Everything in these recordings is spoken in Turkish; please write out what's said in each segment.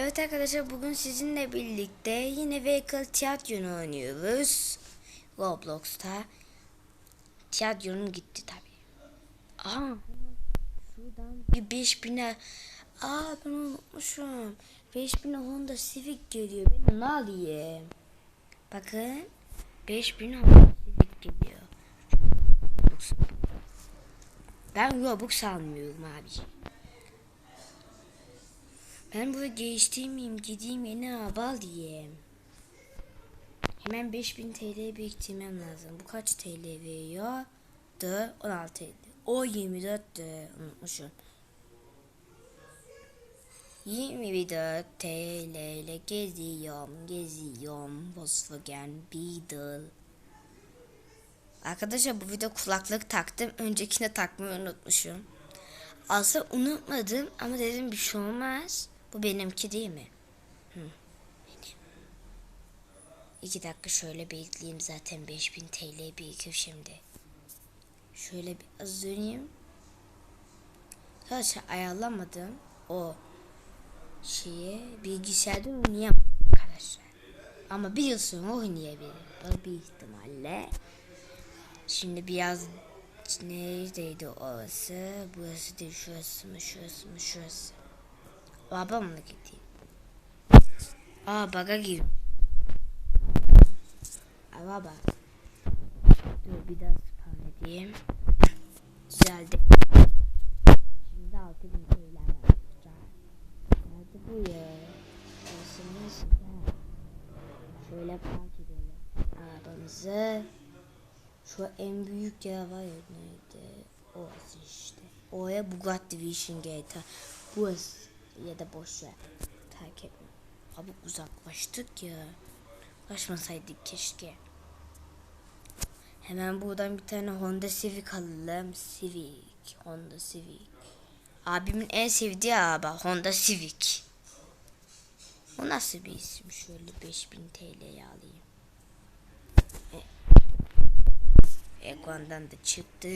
Evet arkadaşlar bugün sizinle birlikte yine Vehicle Tiyatro'nu oynuyoruz. Roblox'ta. Tiyatronun gitti tabi. Aa, şuradan bir 5000'e Aa ben unutmuşum. 5000'e Honda Civic geliyor. Ben onu alayım. Bakın. 5000 Honda Civic geliyor. Ben Robux almıyorum abiciğim. Ben bunu değiştirmeyeyim gideyim yeni araba alayım. Hemen 5000 TL biriktirmem lazım. Bu kaç TL veriyor? D 16 TL. O 24 D unutmuşum. 24 TL ile geziyorum, geziyorum. Volkswagen Beetle. Arkadaşlar bu video kulaklık taktım. Öncekine takmayı unutmuşum. Aslında unutmadım ama dedim bir şey olmaz. Bu benimki değil mi? Hı. Benim. İki dakika şöyle bekleyeyim zaten 5000 TL birikir şimdi. Şöyle bir az döneyim. Zaten ayarlamadım o şeyi bilgisayarda oynayamam arkadaşlar. Ama biliyorsun oynayabilirim. Bak bir ihtimalle. Şimdi biraz neredeydi orası? Burası değil şurası mı şurası mı şurası. Baba mı gideyim? Aa baga gir. Aa baba. Dur bir daha spawn edeyim. Güzeldi. Şimdi altı bin TL'ler var. Nerede bu ya? Neyse. Ha. Şöyle park edelim. Arabamızı. Şu en büyük yer var ya neydi? Orası işte. Oraya Bugatti Vision GTA. Burası ya da boş ver. Terk etme. Abi uzaklaştık ya. Ulaşmasaydık keşke. Hemen buradan bir tane Honda Civic alalım. Civic. Honda Civic. Abimin en sevdiği araba Honda Civic. O nasıl bir isim? Şöyle 5000 TL'ye alayım. Ekrandan da çıktı.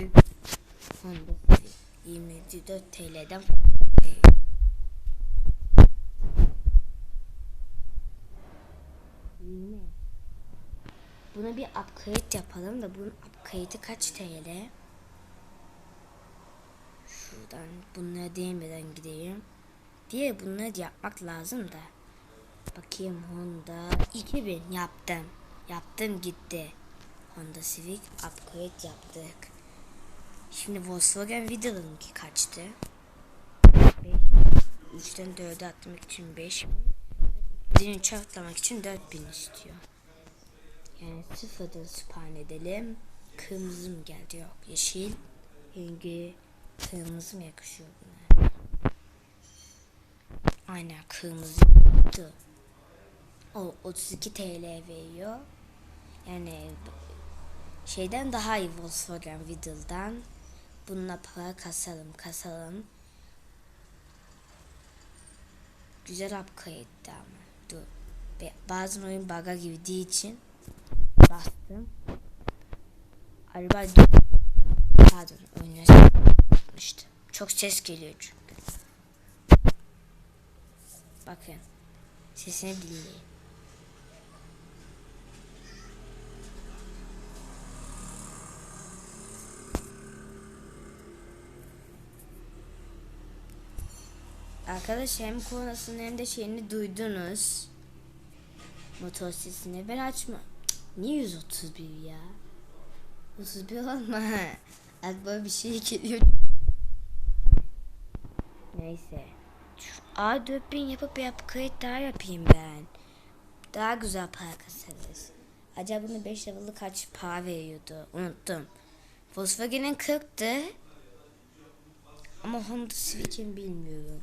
Honda Civic 24 TL'den Yine. Buna bir upgrade yapalım da bunun upgrade'i kaç TL? Şuradan bunları değmeden gideyim. Diye bunları yapmak lazım da. Bakayım Honda 2000 yaptım. Yaptım gitti. Honda Civic upgrade yaptık. Şimdi Volkswagen Vidal'ınki kaçtı? 3'ten 4'e atmak için 5 Birini çatlamak için 4000 istiyor. Yani sıfırdan spawn edelim. Kırmızı mı geldi? Yok. Yeşil. Rengi kırmızı mı yakışıyor buna? Aynen kırmızı. O 32 TL veriyor. Yani şeyden daha iyi Volkswagen Vidal'dan. Bununla para kasalım kasalım. Güzel upgrade'di ama. Dur. Bazen oyun bug'a girdiği için bastım. Araba pardon oynamıştı. Çok ses geliyor çünkü. Bakın. Sesini dinleyin. Arkadaşlar hem konusunu hem de şeyini duydunuz. Motor sesini ben açma. Niye 131 ya? 31 olma. Aklıma bir şey geliyor. Neyse. Şu A4000 yapıp bir upgrade daha yapayım ben. Daha güzel para kasarız. Acaba bunu 5 level'ı kaç para veriyordu? Unuttum. Volkswagen'in 40'tı. Ama Honda Civic'in bilmiyorum.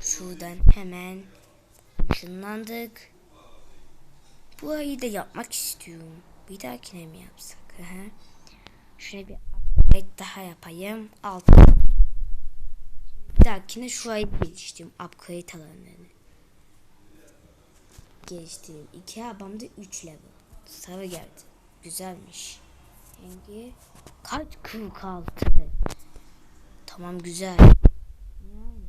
Şuradan hemen ışınlandık. Bu ayı da yapmak istiyorum. Bir dahakine mi yapsak? Hı hı. Şuna bir upgrade daha yapayım. Altı. Bir dahakine şu ayı geliştireyim. Upgrade alanlarını. Geliştireyim. İki arabamda 3 level. Sarı geldi. Güzelmiş. Rengi kaç 46. Tamam güzel. Yani,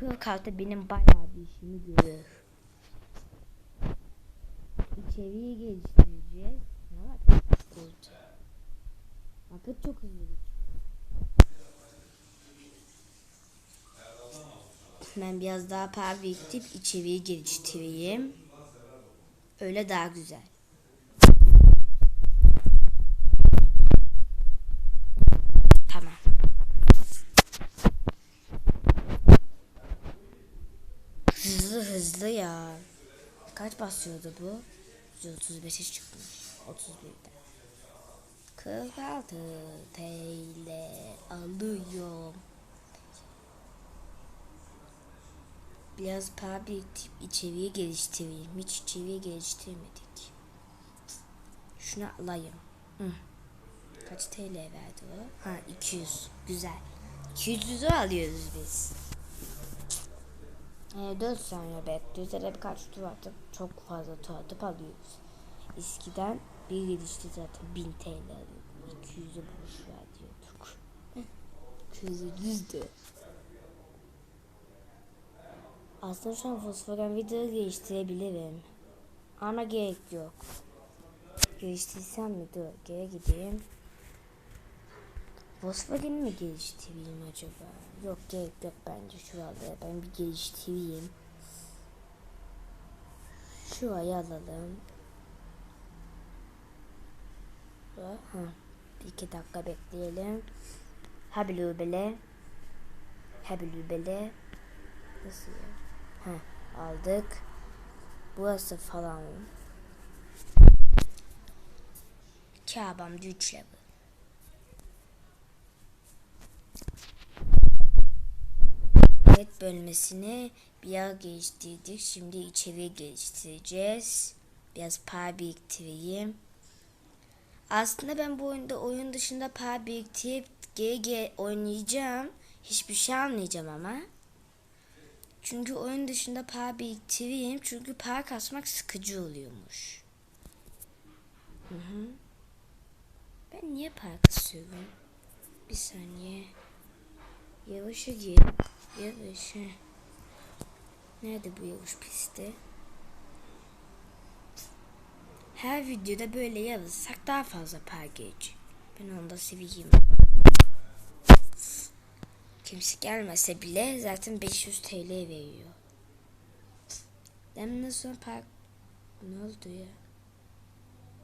46 benim bayağı bir işimi görür. İçeriği geliştireceğiz. Ne var? Vakit çok hızlı. Ben biraz daha para biriktirip içeriği geliştireyim. Öyle daha güzel. Tamam. Hızlı hızlı ya. Kaç basıyordu bu? 135'e çıkmış. 31'de. 46 TL alıyorum. Biraz para biriktirip içeriği geliştireyim. Hiç içeriği geliştirmedik. Şunu alayım. Hı. Kaç TL verdi o? Ha 200. Güzel. 200 lira alıyoruz biz. E, 4 saniye bekliyoruz. Da birkaç tur atıp çok fazla tur atıp alıyoruz. Eskiden bir gidişte zaten 1000 TL alıyordum. 200'ü boş ver diyorduk. 200'ü düzdü. Aslında şu an Volkswagen videoyu geliştirebilirim. Ama gerek yok. Geliştirsem mi? Dur geri gideyim. Volkswagen'i mi geliştireyim acaba? Yok gerek yok bence şurada. Ben bir geliştireyim. Şurayı alalım. Ha, bir iki dakika bekleyelim. Habilubele. Habilubele. Nasıl ya? Ha, aldık. Burası falan. Kabam 3 level. Evet bölmesini bir yer geliştirdik. Şimdi içeriği geliştireceğiz. Biraz para biriktireyim. Aslında ben bu oyunda oyun dışında para biriktirip GG oynayacağım. Hiçbir şey almayacağım ama. Çünkü oyun dışında para biriktireyim. Çünkü para kasmak sıkıcı oluyormuş. Hı hı. Ben niye para kasıyorum? Bir saniye. Yavaşa gir. Yavaşa. Nerede bu yavaş pisti? Her videoda böyle yazsak daha fazla para gelecek. Ben onu da seveyim. Kimse gelmese bile zaten 500 TL veriyor. Demden sonra park... Ne oldu ya?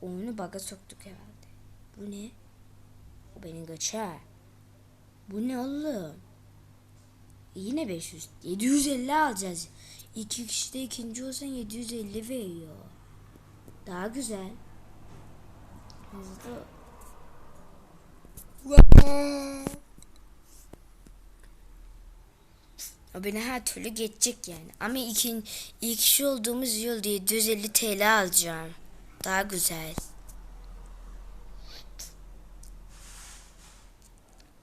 Oyunu baga soktuk herhalde. Bu ne? O beni kaçar. Bu ne oğlum? Yine 500. 750 alacağız. İki kişi de ikinci olsan 750 veriyor. Daha güzel. Hızlı. O beni her türlü geçecek yani. Ama ikin, ilk kişi olduğumuz yıl 750 TL alacağım. Daha güzel.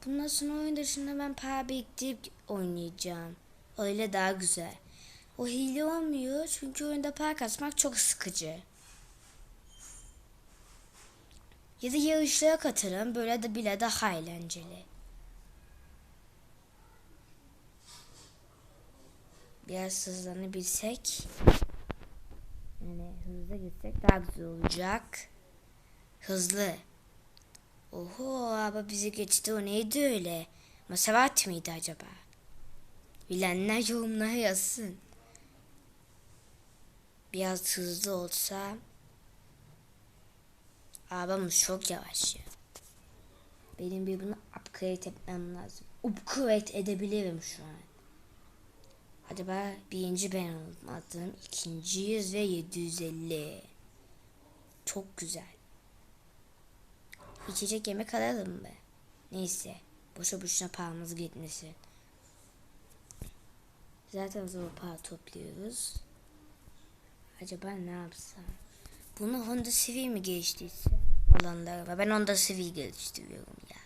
Bundan sonra oyun dışında ben para biriktirip oynayacağım. Öyle daha güzel. O hile olmuyor çünkü oyunda para kasmak çok sıkıcı. Ya da yarışlara katılın böyle de bile daha eğlenceli. Biraz hızlanabilsek yani hızlı gitsek daha güzel olacak. Hızlı. Oho ama bizi geçti o neydi öyle? Masavat mıydı acaba? Bilenler yorumlara yazsın. Biraz hızlı olsa arabamız çok yavaş ya. Benim bir bunu upgrade etmem lazım. Upgrade edebilirim şu an. Acaba birinci ben olmadım. ikinciyiz ve 750. Çok güzel. İçecek yemek alalım mı? Neyse. Boşa boşuna paramız gitmesin. Zaten zor para topluyoruz. Acaba ne yapsam? Bunu Honda Civic mi geliştirse? Alanlar var. Ben Honda Civic geliştiriyorum ya.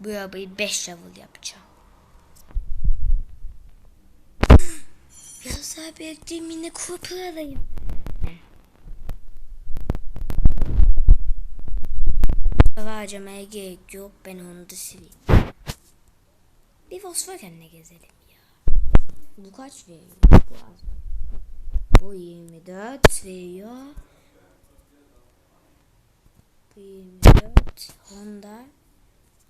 Bu arabayı 5 level yapacağım. Biraz daha bekleyeyim yine Cooper alayım. Hava harcamaya gerek yok. Ben Honda Civic. Bir Volkswagen'le gezelim. Bu kaç veriyor? Bu az. Bu 24 veriyor. Bu 24. Honda.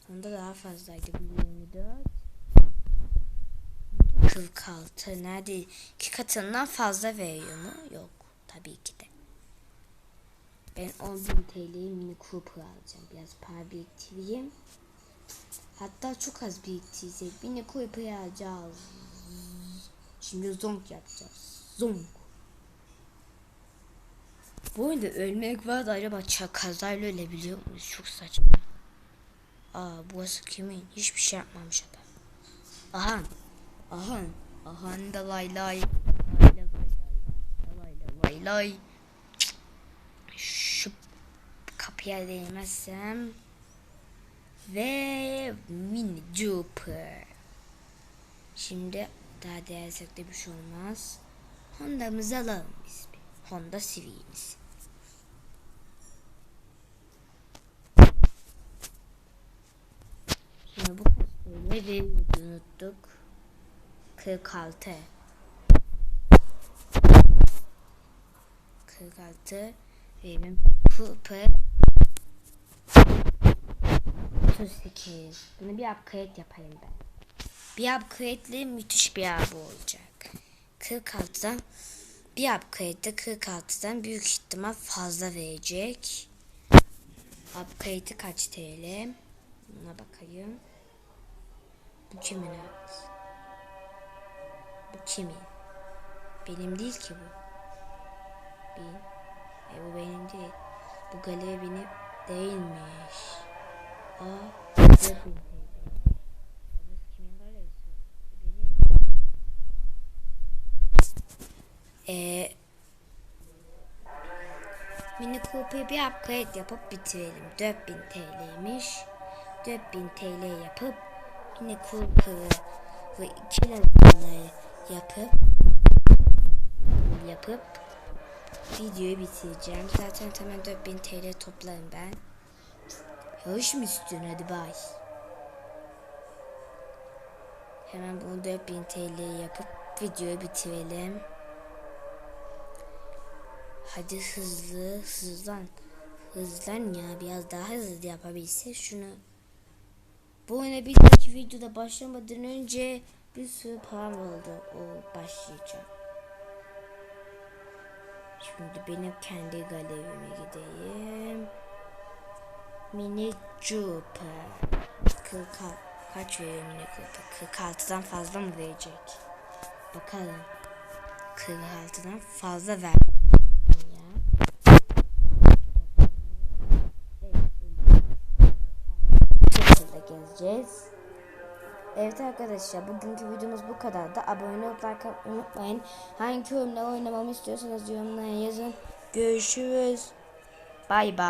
Honda daha fazlaydı. Bu 24. 46. Nerede? İki katından fazla veriyor mu? Yok. Tabii ki de. Ben 10.000 TL'ye Mini Cooper alacağım. Biraz para biriktireyim. Hatta çok az biriktirsek Mini Cooper'ı alacağız. Şimdi zonk yapacağız. Zonk. Bu oyunda ölmek var da acaba kazayla ölebiliyor muyuz? Çok saçma. Aa burası kimin? Hiçbir şey yapmamış adam. Aha. Aha. Aha da lay lay. Lay lay lay lay. Şu kapıya değmezsem ve mini Jupiter. Şimdi daha değersek de bir şey olmaz. Honda'mızı alalım biz bir. Honda Civic'imiz. Şimdi bu veriyordu unuttuk. 46. 46 ve benim Cooper 38. Bunu bir upgrade yapayım ben. Bir upgrade'li müthiş bir araba olacak. 46'dan bir upgrade'de 46'dan büyük ihtimal fazla verecek. Upgrade'i kaç TL? Buna bakayım. Bu kimin arabası? Bu kimin? Benim değil ki bu. Benim. E bu benim değil. Bu galeri benim değilmiş. Aa, 4000 TL. Burası kimin galerisi? E, Benim. Ee, Mini Cooper'ı bir upgrade yapıp bitirelim. 4000 TL'ymiş. 4000 TL yapıp Mini Cooper'ı ve 2 liraları yapıp yapıp videoyu bitireceğim. Zaten tamam 4000 TL toplarım ben. Yarış mı istiyorsun? Hadi bay. Hemen bunu 4000 TL yapıp videoyu bitirelim. Hadi hızlı hızlan. Hızlan ya biraz daha hızlı yapabilse şunu. Bu oyuna bir dahaki videoda başlamadan önce bir sürü param oldu. O başlayacağım. Şimdi benim kendi galerime gideyim. Mini Cooper. 40 kaç veriyor Mini Cooper? 46'dan fazla mı verecek? Bakalım. 46'dan fazla ver. Ya. Şekilde gezeceğiz. Evet arkadaşlar bugünkü videomuz bu kadar da abone atmayı unutmayın. Hangi oyunları oynamamı istiyorsanız yorumlara yazın. Görüşürüz. Bay bay.